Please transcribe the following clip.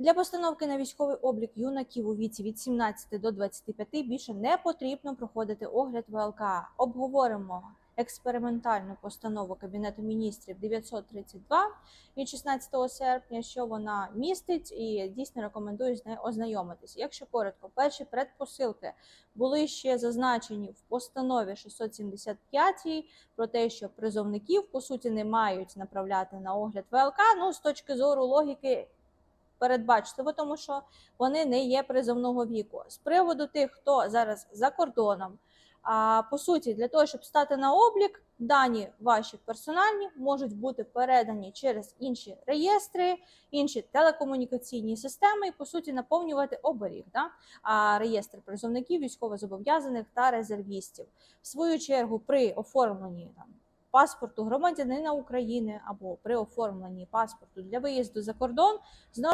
Для постановки на військовий облік юнаків у віці від 17 до 25 більше не потрібно проходити огляд ВЛК. Обговоримо експериментальну постанову Кабінету міністрів 932 від 16 серпня, що вона містить, і дійсно рекомендую з нею ознайомитись. Якщо коротко, перші предпосилки були ще зазначені в постанові 675 про те, що призовників по суті не мають направляти на огляд ВЛК. Ну з точки зору логіки передбачливо, тому що вони не є призовного віку. З приводу тих, хто зараз за кордоном. А по суті, для того, щоб стати на облік, дані ваші персональні можуть бути передані через інші реєстри, інші телекомунікаційні системи, і по суті наповнювати оберіг, да? а реєстр призовників, військовозобов'язаних та резервістів. В свою чергу, при оформленні там паспорту громадянина України або при оформленні паспорту для виїзду за кордон, знову